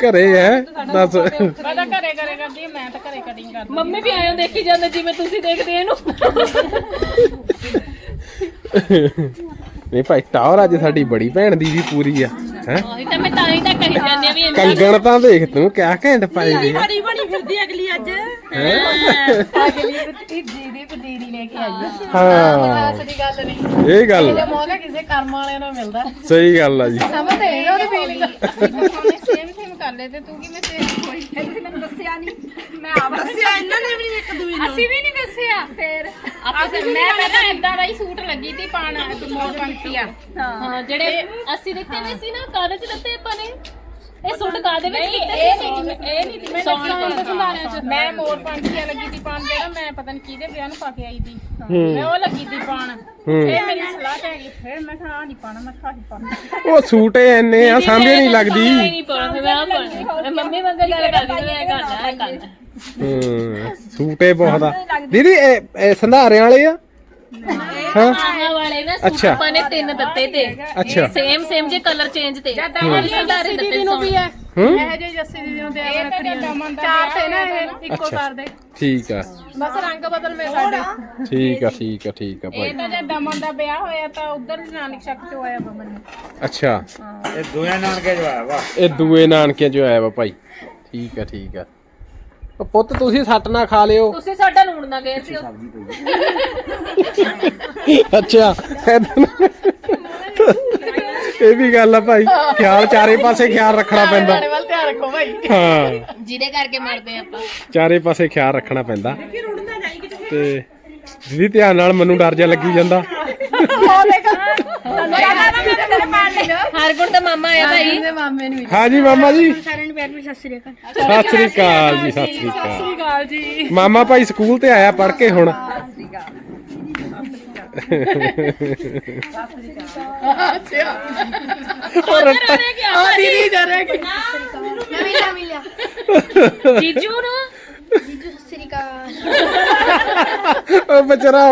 ਘਰੇ ਹੈ ਦੱਸ। ਮੈਂ ਤਾਂ ਘਰੇ ਘਰੇ ਕਰਦੀ ਹਾਂ, ਮੈਂ ਤਾਂ ਘਰੇ ਕਟਿੰਗ ਕਰਦੀ ਮੰਮੀ ਵੀ ਆਇਓ ਦੇਖੀ ਜਾਂਦੇ ਜਿਵੇਂ ਤੁਸੀਂ ਦੇਖਦੇ ਇਹਨੂੰ। ਨਹੀਂ ਭਾਈ ਟਾਵਰ ਅੱਜ ਸਾਡੀ ਬੜੀ ਭੈਣ ਦੀ ਵੀ ਪੂਰੀ ਆ ਹੈ? ਉਹੀ ਤਾਂ ਮੈਂ ਤਾਂ ਹੀ ਤਾਂ ਕਹੀ ਜਾਂਦੀ ਆ ਵੀ ਇੰਨਾ ਕੰਗਣ ਤਾਂ ਦੇਖ ਤੂੰ ਕਿਆ ਘੈਂਟ ਪਾਈ ਦੀ ਹੈ ਬੜੀ ਬਣੀ ਫਿਰਦੀ ਅਗਲੀ ਅੱਜ। ਅਗਲੀ ਜੀ ਦੀ ਪਜੀਰੀ ਲੈ ਕੇ ਆਈ ਆ। ਹਾਂ। ਐਸੀ ਗੱਲ ਨਹੀਂ। ਇਹ ਗੱਲ ਮੌਕਾ ਕਿਸੇ ਕਰਮ ਵਾਲਿਆਂ ਨੂੰ ਮਿਲਦਾ। ਸਹੀ ਗੱਲ ਆ ਜੀ। ਸਮਝਦੇ ਨਾ ਉਹਦੀ ਫੀਲਿੰਗ ਸੇਮ ਲਏ ਤੇ ਤੂੰ ਕਿਵੇਂ ਸੇਮ ਕੋਈ ਮੈਨੂੰ ਦੱਸਿਆ ਨਹੀਂ ਮੈਂ ਆਪ ਦੱਸਿਆ ਇਹਨਾਂ ਨੇ ਵੀ ਨੀ ਇੱਕ ਦੂਜੀ ਨੂੰ। ਅਸੀਂ ਵੀ ਨਹੀਂ ਦੱਸਿਆ। ਫਿਰ ਅਸੀਂ ਮੈਂ ਪਹਿਲਾਂ ਏਦਾਂ ਦਾ ਹੀ ਸੂਟ ਲੱਗੀ ਤੀ ਪਾਣਾ ਮੋਰ ਪੰਕਤੀਆ ਹਾਂ। ਜਿਹੜੇ ਅਸੀਂ ਦਿੱਤੇ ਨੇ ਸੀ ਨਾ ਕਾਗਜ਼ ਦਿੱਤੇ ਆਪਾਂ ਨੇ। ਇਹ ਸੁੱਟ ਕਾਦੇ ਵਿੱਚ ਇਹ ਸੀ? ਨਹੀਂ ਮੈਂ ਇਹ ਨਹੀਂ ਮੈਂ ਮੋਰ ਪੰਕਤੀਆ ਲੱਗੀ ਤੀ ਪਾਣ ਜਿਹੜਾ ਮੈਂ ਪਤਾ ਨਹੀਂ ਕਿਹਦੇ ਵਿਆਹ ਨੂੰ ਪਾ ਕੇ ਆਈ ਦੀ। ਮੈਂ ਉਹ ਲੱਗੀ ਤੀ ਪਾਣ ਫਿਰ ਮੇਰੀ ਸਲਾਹ ਤੇ ਗਈ ਫਿਰ ਮੈਂ ਕਿਹਾ ਆ ਨਹੀਂ ਪਾਣਾ ਮੈਂ ਕਿਹਾ ਹੀ ਪਾਣਾ ਉਹ ਸੂਟੇ ਐਨੇ ਆ ਸਾਂਭੇ ਨਹੀਂ ਲੱਗਦੀ। ਨਹੀਂ ਪਾਉਣਾ ਫਿਰ ਪਾਉਣਾ। ਮੈਂ ਮੰਮੀ ਵਾਂਗ ਗੱਲ ਕਰਦੀ ਮੈਂ ਕਰਨਾ ਇਹ ਕਰਨਾ। ਹੂੰ ਸੂਟੇ ਬਹੁਤ ਆ। ਦੀਦੀ ਇਹ ਇਹ ਸੰਧਾਰੇ ਵਾਲੇ ਆ? ਹਾਂ। ਆਹ ਵਾਲੇ ਨਾ ਸੂਟ ਅੱਛਾ। ਆਪਾਂ ਨੇ ਤਿੰਨ ਦਿੱਤੇ ਤੇ। ਅੱਛਾ। ਸੇਮ ਸੇਮ ਜੇ ਕਲਰ ਚੇਂਜ ਤੇ। ਦਮਨ ਸੰਧਾਰੇ ਦਿੱਤੇ ਦੀਦੀ ਨੂੰ ਵੀ ਹੈ। ਹੂੰ। ਇਹ ਜੇ ਜੱਸੀ ਦੀਦੀ ਨੂੰ ਦੇ ਇਹ ਤਾਂ ਰੱਖੜੀਆਂ ਜਦ ਦਮਨ ਦਾ ਚਾਰ ਤੇ ਨਾ ਵਿਆਹ ਇਹ ਇੱਕੋ ਅੱਛਾ। ਸਾਰ ਦੇ। ਠੀਕ ਆ। ਬਸ ਰੰਗ ਬਦਲਵੇਂ ਸਾਡੇ। ਠੀਕ ਆ ਠੀਕ ਆ ਠੀਕ ਆ ਇਹ ਭਾਈ ਤਾਂ ਜਦ ਦਮਨ ਦਾ ਵਿਆਹ ਹੋਇਆ ਤਾਂ ਉਧਰ ਨਾਨਕ ਸ਼ੱਕ ਚੋਂ ਆਇਆ ਬਮਨ ਨੂੰ ਅੱਛਾ। ਇਹ ਨਾਨਕੇ ਜਵਾਬ ਇਹ ਦੂਏ ਨਾਨਕਿਆਂ ਚੋਂ ਆਇਆ ਵਾ ਭਾਈ। ਠੀਕ ਆ ਠੀਕ ਆ। ਉਹ ਪੁੱਤ ਤੁਸੀਂ ਸੱਟ ਨਾ ਖਾ ਲਿਓ। ਤੁਸੀਂ ਸਾਡਾ ਲੂਣ ਨਾ ਗਏ ਸੀ ਅੱਛਾ ਇਹ ਵੀ ਗੱਲ ਆ ਭਾਈ ਖਿਆਲ ਚਾਰੇ ਪਾਸੇ ਖਿਆਲ ਰੱਖਣਾ ਪੈਂਦਾ। ਸਾਡੇ ਵੱਲ ਧਿਆਨ ਰੱਖੋ ਭਾਈ। ਹਾਂ। ਜਿਹਦੇ ਕਰਕੇ ਮਰਦੇ ਆਪਾਂ। ਚਾਰੇ ਪਾਸੇ ਖਿਆਲ ਰੱਖਣਾ ਪੈਂਦਾ। ਤੇ ਦੀਦੀ ਧਿਆਨ ਨਾਲ ਮੈਨੂੰ ਡਰ ਜਾ ਲੱਗੀ ਜਾਂਦਾ। ਉਹ ਦੇਖ ਤੇਰੇ ਪਾਣ ਲਈ ਹਰ ਗੁਣ ਦਾ ਮਾਮਾ ਆਇਆ ਭਾਈ ਦੇ ਮਾਮੇ ਨੂੰ ਹਾਂ ਜੀ ਮਾਮਾ ਜੀ। ਸਾਰਿਆਂ ਨੂੰ ਪਿਆਰ ਵੀ ਸਤਿ ਸ੍ਰੀ ਅਕਾਲ। ਸਤਿ ਸ੍ਰੀ ਅਕਾਲ ਜੀ ਸਤਿ ਸ੍ਰੀ ਅਕਾਲ। ਜੀ। ਮਾਮਾ ਭਾਈ ਸਕੂਲ ਤੇ ਆਇਆ ਪੜ ਕੇ ਹੁਣ। ਉਹ ਰੱਟਾ ਆ ਦੀਦੀ ਜਾ ਰਹੇ ਕਿ ਮਿਲਿਆ ਮਿਲਿਆ ਜੀਜੂ ਨੂੰ ਜੀਜੂ ਸਤਿ ਸ੍ਰੀ ਅਕਾਲ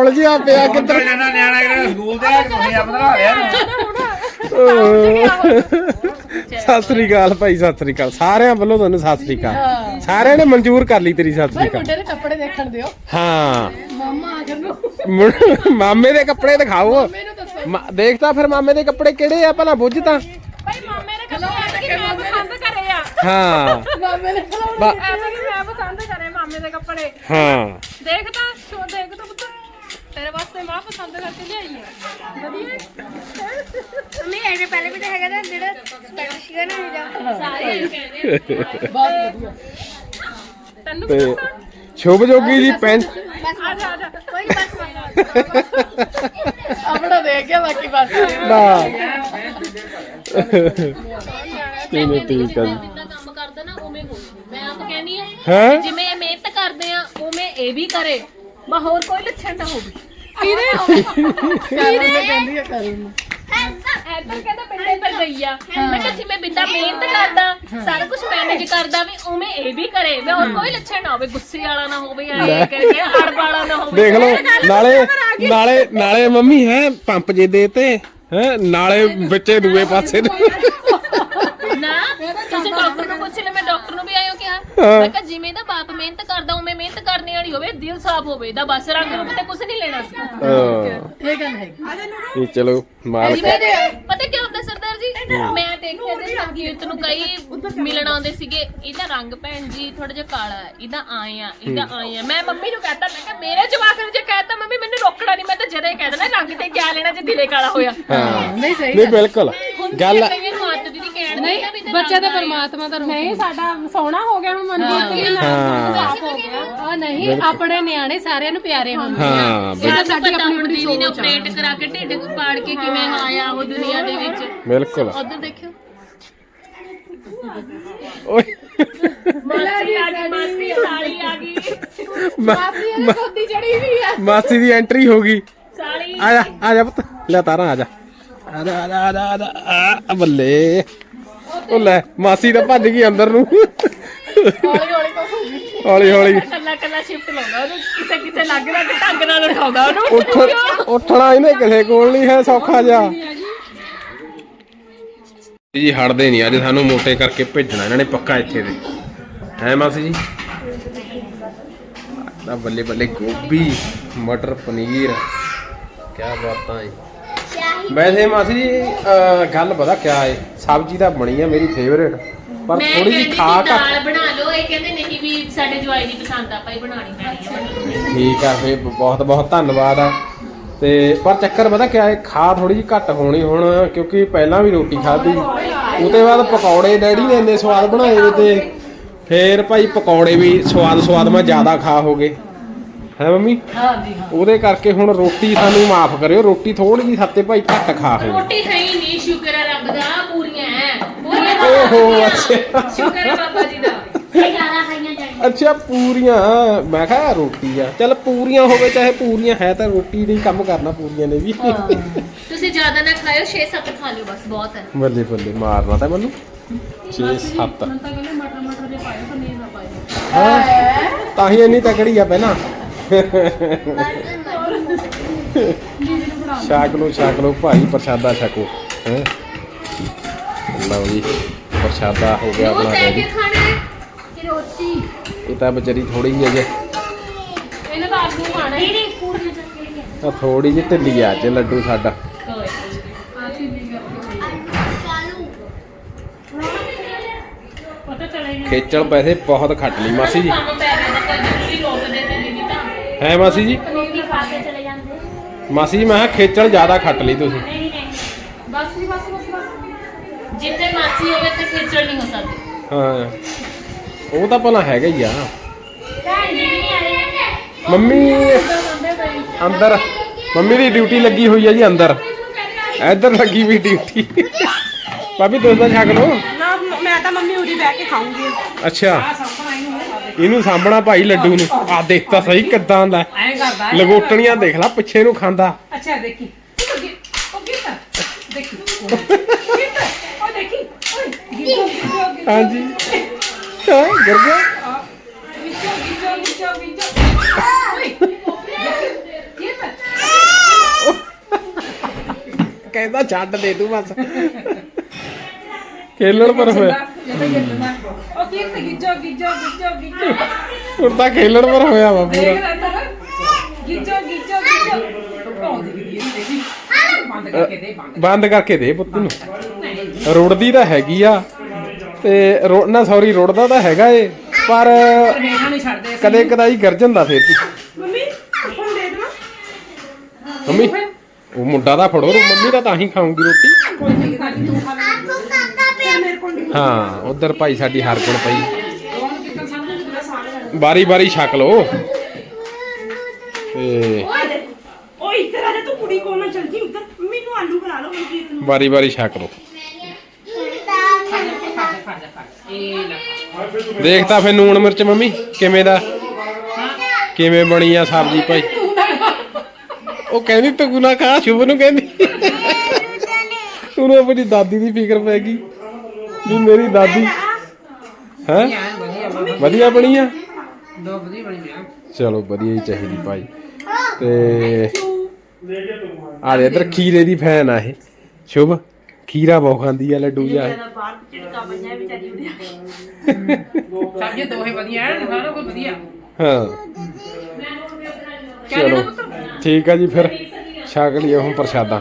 ਉਹ ਜਿਹਾ ਪਿਆ ਕਿੱਧਰ ਜਾਣਾ ਨਿਆਣਾ ਕਿਹੜਾ ਸਕੂਲ ਤੇ ਆ ਕੇ ਤੁਸੀਂ ਆਪ ਬਣਾ ਲਿਆ ਸਤਿ ਸ੍ਰੀ ਅਕਾਲ ਭਾਈ ਸਤਿ ਸ੍ਰੀ ਅਕਾਲ। ਸਾਰਿਆਂ ਵੱਲੋਂ ਤੁਹਾਨੂੰ ਸਤਿ ਸ੍ਰੀ ਅਕਾਲ। ਸਾਰਿਆਂ ਨੇ ਮਨਜ਼ੂਰ ਕਰ ਲਈ ਤੇਰੀ ਸਤਿ ਸ੍ਰੀ ਅਕਾਲ। ਮੁੰਡੇ ਦੇ ਕੱਪੜੇ ਦੇਖਣ ਦਿਓ। ਹਾਂ। ਮਾਮਾ ਨੂੰ ਮੁੰ- ਮਾਮੇ ਦੇ ਕੱਪੜੇ ਦਿਖਾਓ। ਮੈਨੂੰ ਦੱਸੋ। ਮਾ- ਦੇਖ ਤਾਂ ਫਿਰ ਮਾਮੇ ਦੇ ਕੱਪੜੇ ਕਿਹੜੇ ਆ ਭਲਾ ਬੁੱਝ ਤਾਂ। ਭਾਈ ਮਾਮੇ ਨੇ ਕੱਪੜੇ ਕਿ ਮੈਂ ਪਸੰਦ ਕਰੇ ਆ ਹਾਂ। ਮਾਮੇ ਨੇ ਖਲਾਉਣ ਬਾ- ਐਵੇਂ ਕਿ ਮੈਂ ਪਸੰਦ ਕਰੇ ਮਾਮੇ ਦੇ ਕੱਪੜੇ। ਹਾਂ। ਦੇਖ ਤਾਂ ਸ਼ੋ ਦੇਖ ਤਾਂ ਪੁੱਤ। ਤੇਰੇ ਵਾਸਤੇ ਮਾਂ ਪਸੰਦ ਕਰਕੇ ਲਿਆਈ ਹੈ। ਵਧੀਆ ਮੰਮੀ ਇਹਦੇ ਪਹਿਲੇ ਵੀ ਤਾਂ ਹੈਗਾ ਨਾ ਜਿਹੜਾ ਸਟੈਟ ਸੀਗਾ ਨਾ ਇਹਦਾ ਸਾਰੇ ਕਹਿੰਦੇ (laughs) ਬਹੁਤ ਵਧੀਆ। ਤੈਨੂੰ ਤੇ ਸ਼ੁਭ ਜੋਗੀ ਦੀ ਪੈਂਟ ਬਸ ਆ ਜਾ ਆ ਜਾ। ਕੋਈ ਨੀ, ਬਸ। ਆਪਣਾ ਦੇਖ ਗਿਆ ਬਾਕੀ ਬਸ। ਨਾ। ਮੈਂ ਠੀਕ ਆ ਜੀ। ਜਿੱਦਾਂ ਕੰਮ ਕਰਦਾ ਨਾ ਉਵੇਂ ਹੋ ਮੈਂ ਆਪ ਕਹਿੰਦੀ ਆ ਹੈ? ਜਿਵੇਂ ਇਹ ਮਿਹਨਤ ਕਰਦੇ ਆ ਉਵੇਂ ਇਹ ਵੀ ਕਰੇ। ਮੈਂ ਹੋਰ ਕੋਈ ਲੱਛਣ ਨਾ ਹੋਵੇ। ਕਰਨ ਦੇ ਕਹਿੰਦੀ ਹੈ ਕਰਨ ਨੂੰ ਐਦਾਂ ਕਹਿੰਦਾ ਬਿੰਦੇ ਪਰ ਗਈ ਆ ਮੈਂ ਕਿਹਾ ਜਿਵੇਂ ਬਿੰਦਾ ਮਿਹਨਤ ਕਰਦਾ ਸਾਰਾ ਕੁਝ ਮੈਨੇਜ ਕਰਦਾ ਵੀ ਉਵੇਂ ਇਹ ਵੀ ਕਰੇ। ਮੈਂ ਹੋਰ ਕੋਈ ਲੱਛਣ ਨਾ ਹੋਵੇ ਗੁੱਸੇ ਵਾਲਾ ਨਾ ਹੋਵੇ ਐ ਕਰਕੇ ਅੜ ਵਾਲਾ ਨਾ ਹੋਵੇ। ਦੇਖ ਲਓ ਨਾਲੇ ਨਾਲੇ ਨਾਲੇ ਮੰਮੀ ਹੈ ਪੰਪ ਜੇ ਦੇ ਤੇ ਹੈ? ਨਾਲੇ ਵਿੱਚੇ ਦੂਏ ਪਾਸੇ ਨੂੰ। ਨਾ ਤੁਸੀਂ ਡਾਕਟਰ ਨੂੰ ਪੁੱਛ ਲੈ ਮੈਂ ਡਾਕਟਰ ਨੂੰ ਵੀ ਆਇਓ ਕਿਹਾ ਹਾਂ। ਮੈਂ ਕਿਹਾ ਜਿਵੇਂ ਦਾ ਬਾਪ ਮਿਹਨਤ ਕਰਦਾ ਉਵੇਂ ਮਿਹਨਤ ਕਰਨੀ ਵਾਲੀ ਹੋਵੇ ਦਿਲ ਸਾਫ਼ ਹੋਵੇ ਦਾ ਬਸ ਰੰਗ ਰੂਪ ਤੇ ਕੁਝ ਨਹੀਂ ਲੈਣਾ ਸੀ। ਹਾਂ। ਇਹ ਗੱਲ ਹੈਗੀ। ਇਹ ਚਲੋ ਮਾਲਕ ਜਿਵੇਂ ਦੇ ਪਤਾ ਕੀ ਹੁੰਦਾ ਸਰਦਾਰ ਜੀ? ਮੈਂ ਦੇਖਿਆ ਜੇ ਸੰਗੀਤ ਨੂੰ ਕਈ ਮਿਲਣ ਆਉਂਦੇ ਸੀਗੇ ਇਹਦਾ ਰੰਗ ਭੈਣ ਜੀ ਥੋੜਾ ਜਿਹਾ ਕਾਲਾ ਹੈ ਇਹਦਾ ਆਏ ਆ ਇਹਦਾ ਆਏ ਆ। ਮੈਂ ਮੰਮੀ ਨੂੰ ਕਹਤਾ ਮੈਂ ਕਿਹਾ ਮੇਰੇ ਜਵਾਕ ਨੂੰ ਜੇ ਕਹਿਤਾ ਮੰਮੀ ਮੈਨੂੰ ਰੋਕਣਾ ਨਹੀਂ ਮੈਂ ਤਾਂ ਜਦੇ ਕਹਿ ਦੇਣਾ ਰੰਗ ਤੇ ਕਿਆ ਲੈਣਾ ਜੇ ਦਿਲੇ ਕਾਲਾ ਹੋਇਆ। ਹਾਂ। ਨਹੀਂ ਸਹੀ ਨਹੀਂ ਬਿਲਕਲ। ਗੱਲ ਕਈ ਵਾਰ ਮਾਤ ਦੀਦੀ ਕਹਿਣ ਦੇ ਨਾ ਵੀ ਤੇ ਬੱਚਾ ਤਾਂ ਪਰਮਾਤਮਾ ਦਾ ਰੂਪ ਨਹੀਂ ਸਾਡਾ ਸੋਹਣਾ ਹੋ ਗਿਆ ਹੁਣ ਮਨਜੀਤ ਵੀ ਹਾਂ। ਸਾਫ਼ ਹੋ ਗਿਆ। ਆ ਨਹੀਂ ਆਪਣੇ ਨਿਆਣੇ ਸਾਰਿਆਂ ਨੂੰ ਪਿਆਰੇ ਹੁੰਦੇ ਹਾਂ ਇਹਦਾ ਸਾਡੀ ਆਪਣੀ ਦੀਦੀ ਨੇ ਆਪਰੇਟ ਕਰਾ ਕੇ ਢਿੱਡ ਪਾੜ ਕੇ ਕਿਵੇਂ ਆਇਆ ਉਹ ਦੁਨੀਆ ਦੇ ਵਿੱਚ। ਬਿਲਕੁਲ। ਉਧਰ ਦੇਖਿਓ। ਓਏ। ਮਾਸੀ ਆ ਗਈ ਮਾਸੀ ਸਾਲੀ ਆ ਗਈ। ਮਾਸੀ ਇਹਨੇ ਖੋਦੀ ਚੜੀ ਵੀ ਆ। ਮਾਸੀ ਦੀ ਐਂਟਰੀ ਹੋ ਗਈ। ਸਾਲੀ। ਆ ਜਾ ਆ ਜਾ ਪੁੱਤ। ਲੈ ਤਾਰਾ ਆ ਜਾ। ਆ ਜਾ ਆ ਜਾ ਆ ਜਾ ਆ ਜਾ। ਆ ਬੱਲੇ। ਉਹ ਲੈ ਮਾਸੀ ਤਾਂ ਭੱਜ ਗਈ ਅੰਦਰ ਨੂੰ। ਹੌਲੀ ਹੌਲੀ ਹੌਲੀ ਹੌਲੀ ਕੱਲਾ ਕੱਲਾ ਸ਼ਿਫਟ ਲਾਉਂਦਾ ਉਹਨੂੰ ਕਿਸੇ ਕਿਸੇ ਲੱਗ ਲੱਗ ਢੰਗ ਨਾਲ ਉਠਾਉਂਦਾ ਉਹਨੂੰ। ਉੱਠ ਉੱਠਣਾ ਇਹਨੇ ਕਿਸੇ ਕੋਲ ਨਹੀਂ ਹੈ ਸੌਖਾ ਜਾ ਜੀ ਹਟਦੇ ਨਹੀਂ ਅੱਜ ਸਾਨੂੰ ਮੋਟੇ ਕਰਕੇ ਭੇਜਣਾ ਇਹਨਾਂ ਨੇ ਪੱਕਾ ਇੱਥੇ ਦੇ। ਹੈ ਮਾਸੀ ਜੀ? ਆ ਬੱਲੇ ਬੱਲੇ ਗੋਭੀ ਮਟਰ ਪਨੀਰ ਕੀ ਬਾਤਾਂ ਹੈ ਵੈਸੇ ਮਾਸੀ ਜੀ ਅਹ, ਗੱਲ ਪਤਾ ਕਿਆ ਹੈ ਸਬਜ਼ੀ ਤਾਂ ਬਣੀ ਆ ਮੇਰੀ ਫੇਵਰੇਟ ਪਰ ਮੈਂ ਥੋੜੀ ਜਿਹੀ ਕਹਿੰਦੀ ਖਾ ਸੀ ਘੱਟ ਦਾਲ ਬਣਾ ਲਓ। ਇਹ ਕਹਿੰਦੇ ਨਹੀਂ ਵੀ ਸਾਡੇ ਜਵਾਈ ਨਹੀਂ ਪਸੰਦ ਆਪਾਂ ਹੀ ਬਣਾਣੀ ਪੈਣੀ ਹੈ ਠੀਕ ਆ ਫੇ ਬਹੁਤ ਬਹੁਤ ਧੰਨਵਾਦ ਆ। ਤੇ ਪਰ ਚੱਕਰ ਪਤਾ ਕਿਆ ਹੈ ਖਾ ਥੋੜੀ ਜਿਹੀ ਘੱਟ ਹੋਣੀ ਹੁਣ ਕਿਉਂਕਿ ਪਹਿਲਾਂ ਵੀ ਰੋਟੀ ਖਾਧੀ। ਉਹਦੇ ਬਾਅਦ ਪਕੌੜੇ ਡੈਡੀ ਨੇ ਇੰਨੇ ਸਵਾਦ ਬਣਾਏ ਵੇ ਤੇ ਫੇਰ ਭਾਈ ਪਕੌੜੇ ਵੀ ਸਵਾਦ ਸਵਾਦ ਮੈਂ ਜ਼ਿਆਦਾ ਖਾ ਹੋਗੇ ਹੈ ਮੰਮੀ? ਹਾਂਜੀ ਹਾਂ। ਉਹਦੇ ਕਰਕੇ ਹੁਣ ਰੋਟੀ ਸਾਨੂੰ ਮਾਫ ਕਰਿਓ ਰੋਟੀ ਥੋੜੀ ਜਿਹੀ ਸੱਤੇ ਭਾਈ ਘੱਟ ਖਾ ਹੋਗੇ ਰੋਟੀ ਹੈ ਹੀ ਨਹੀਂ ਸ਼ੁਕਰ ਹੈ ਰੱਬ ਦਾ ਪੂਰੀਆਂ ਹੈ ਪੂਰੀਆਂ ਓਹੋ ਅੱਛਾ। ਸ਼ੁਕਰ ਹੈ ਬਾਬਾ ਜੀ ਦਾ। ਜ਼ਿਆਦਾ ਖਾਈਆਂ ਜਾਣੀਆਂ ਅੱਛਾ ਪੂਰੀਆਂ ਮੈਂ ਕਿਹਾ ਰੋਟੀ ਆ। ਚੱਲ ਪੂਰੀਆਂ ਹੋਵੇ ਚਾਹੇ ਪੂਰੀਆਂ ਹੈ ਤਾਂ ਰੋਟੀ ਨਹੀਂ ਕੰਮ ਕਰਨਾ ਪੂਰੀਆਂ ਨੇ ਵੀ। ਤੁਸੀਂ ਜ਼ਿਆਦਾ ਨਾ ਖਾਇਓ 6-7 ਖਾ ਲਿਓ ਬਸ ਬਹੁਤ ਹੈ ਬੱਲੇ ਬੱਲੇ ਮਾਰਨਾ ਤਾਂ ਮੈਨੂੰ। 6 7 ਤਾਂ ਕਹਿੰਦੇ ਮਟਰ ਮਟਰ ਦੇ ਪਾਏ ਪਨੀਰ ਨਾ ਪਾਏ ਹਾਂ? ਤਾਂ ਹੀ ਇੰਨੀ ਤਕੜੀ ਆ ਪਹਿਲਾਂ। ਛਕ ਲੋ ਛਕ ਲੋ ਭਾਈ ਪ੍ਰਸ਼ਾਦਾ ਛਕੋ ਹੈ। ਲਓ ਜੀ ਪ੍ਰਸ਼ਾਦਾ ਹੋ ਗਿਆ ਆਪਣਾ ਤੈ ready। ਕੇ ਖਾਣਾ ਹੈ ਕਿ ਰੋਟੀ? ਇਹ ਤਾਂ ਵਿਚਾਰੀ ਥੋੜੀ ਜਿਹੀ ਅਜੇ। ਇਹਨਾਂ ਦਾ ਆਲੂ ਖਾਣਾ ਹੈ ਨਹੀਂ ਪੂਰੀ ਚੱਕੇ ਆ ਥੋੜੀ ਜਿਹੀ ਢਿੱਲੀ ਆ ਅੱਜ ਲੱਡੂ ਸਾਡਾ। ਪਤਾ ਚਲੇਗਾ। ਖੇਚਲ ਪੈਸੇ ਬਹੁਤ ਖੱਟ ਲਈ ਮਾਸੀ ਜੀ। ਹੈ ਮਾਸੀ ਜੀ? ਰੋਟੀ ਖਾ ਕੇ ਚਲੇ ਜਾਂਦੇ। ਮਾਸੀ ਜੀ ਮੈਂ ਕਿਹਾ ਖੇਚਲ ਜ਼ਿਆਦਾ ਖੱਟ ਲਈ ਤੁਸੀਂ। ਨਹੀਂ ਨਹੀਂ ਬਸ ਵੀ ਬਸ ਬਸ ਬਸ। ਜਿੱਥੇ ਮਾਸੀ ਹੋਵੇ ਤੇ ਖੇਚਲ ਨਹੀਂ ਹੋ ਸਕਦੀ। ਹਾਂ। ਉਹ ਤਾਂ ਭਲਾ ਹੈਗਾ ਹੀ ਆ। ਭੈਣ ਜੀ ਵੀ ਨਹੀਂ ਆਏ। ਮੰਮੀ ਅੰਦਰ ਮੰਮੀ ਦੀ ਡਿਊਟੀ ਲੱਗੀ ਹੋਈ ਹੈ ਜੀ ਅੰਦਰ। ਇੱਧਰ ਲੱਗੀ ਵੀ ਡਿਊਟੀ। ਭਾਬੀ ਤੁਸੀਂ ਤਾਂ ਛਕ ਲਓ। ਨਾ ਮੈਂ ਤਾਂ ਮੰਮੀ ਉਰੀ ਬਹਿ ਕੇ ਖਾਊਂਗੀ। ਅੱਛਾ। ਇਹਨੂੰ ਸਾਂਭਣਾ ਭਾਈ ਲੱਡੂ ਨੂੰ। ਆ ਦੇਖ ਤਾਂ ਸਹੀ ਕਿੱਦਾਂ ਐਂ ਕਰਦਾ ਲਗੋਟਣੀਆਂ ਦੇਖ ਲੈ ਪਿੱਛੇ ਨੂੰ ਖਾਂਦਾ। ਅੱਛਾ ਦੇਖੀ। ਉਹ ਦੇਖੀ। ਦੇਖੀ। ਓਏ ਹਾਂਜੀ। ਹਾਂ ਗਿਰ ਗਿਆ। ਕਹਿੰਦਾ ਛੱਡ ਦੇ ਤੂੰ ਬਸ। ਖੇਲਣ ਪਰ ਹੋਇਆ। ਉਹ ਕੀਤਾ ਗਿੱਜੋ ਗਿੱਜੋ ਗਿੱਜੋ ਗਿੱਜੋ ਹੁਣ ਤਾਂ ਖੇਲਣ ਪਰ ਹੋਇਆ ਵਾ ਦੇਖ ਪੂਰਾ। ਲੈਂਦਾ ਨਾ ਗਿੱਜੋ ਗਿੱਜੋ ਗਿੱਜੋ ਪਾਉਂਦੀ ਦੇਖੀ ਬੰਦ ਕਰਕੇ ਦੇ ਬੰਦ ਬੰਦ ਕਰਕੇ ਦੇ ਪੁੱਤ ਨੂੰ। ਰੁੜਦੀ ਤਾਂ ਹੈਗੀ ਆ। ਤੇ ਰੁੜ- ਨਾ ਸੌਰੀ ਰੁੜਦਾ ਤਾਂ ਹੈਗਾ ਏ ਪਰ ਪਰ ਇਹਨਾਂ ਨਹੀਂ ਛੱਡਦੇ ਅਸੀਂ ਕਦੇ ਕਦਾਈ ਗਿਰ ਜਾਂਦਾ ਫੇਰ ਵੀ। ਮੰਮੀ ਹੁਣ ਦੇ ਦੇਵਾਂ? ਮੰਮੀ ਉਹ ਮੁੰਡਾ ਦਾ ਫੜੋ ਰੋ ਮੰਮੀ ਦਾ ਤਾਂ ਹੀ ਖਾਊਂਗੀ ਰੋਟੀ। ਕੋਈ ਨਹੀਂ ਕਰਦੀ ਤੂੰ ਖਾ ਲੈ। ਹਾਂ ਉਧਰ ਭਾਈ ਸਾਡੀ ਪਈ ਸਮਝ ਜਿਹੜਾ ਸਾਰੇ ਬਾਰੀ ਬਾਰੀ ਛਕ ਲਓ। ਤੇ ਉਹ ਇੱਧਰ ਆ ਜਾ ਤੂੰ ਕੁੜੀ ਕੋਲ ਨਾ ਚਲ ਜੀ ਉੱਧਰ। ਮੈਨੂੰ ਆਲੂ ਬਣਾ ਲਓ ਮਨਕੀਰ ਨੂੰ। ਬਾਰੀ ਬਾਰੀ ਛਕ ਲੈ ਦੇਖ ਤਾਂ ਫੇ ਨੂਣ ਮਿਰਚ ਮੰਮੀ ਕਿਵੇਂ ਦਾ? ਕਿਵੇਂ ਬਣੀ ਆ ਸਬਜ਼ੀ ਭਾਈ? ਉਹ ਕਹਿੰਦੀ ਤੂੰ ਨਾ ਖਾ ਸ਼ੁਭ ਨੂੰ ਕਹਿੰਦੀ। ਉਹਨੂੰ ਆਪਣੀ ਦਾਦੀ ਦੀ ਫਿਕਰ ਪੈ ਗਈ। ਵੀ ਮੇਰੀ ਦਾਦੀ ਹੈ? ਵਧੀਆ ਬਣੀ ਆ? ਦੋ ਵਧੀਆ ਬਣੀ ਗਿਆ ਚਲੋ ਵਧੀਆ ਹੀ ਚਾਹੀਦੀ ਭਾਈ। ਤੇ ਆ ਦੇ ਇਧਰ ਖੀਰੇ ਦੀ ਫੈਨ ਆ ਇਹ। ਸ਼ੁਭ ਖੀਰਾ ਬਹੁਤ ਖਾਂਦੀ ਆ ਲੱਡੂ ਜਿਹਾ ਇਹ। ਸਬਜ਼ੀ ਦੋਹੇ ਵਧੀਆ ਐਨ ਸਾਰਾ ਕੁਝ ਵਧੀਆ। ਹਾਂ। ਚਲੋ ਠੀਕ ਆ ਜੀ ਫਿਰ। ਛਕ ਹੁਣ ਪ੍ਰਸ਼ਾਦਾ।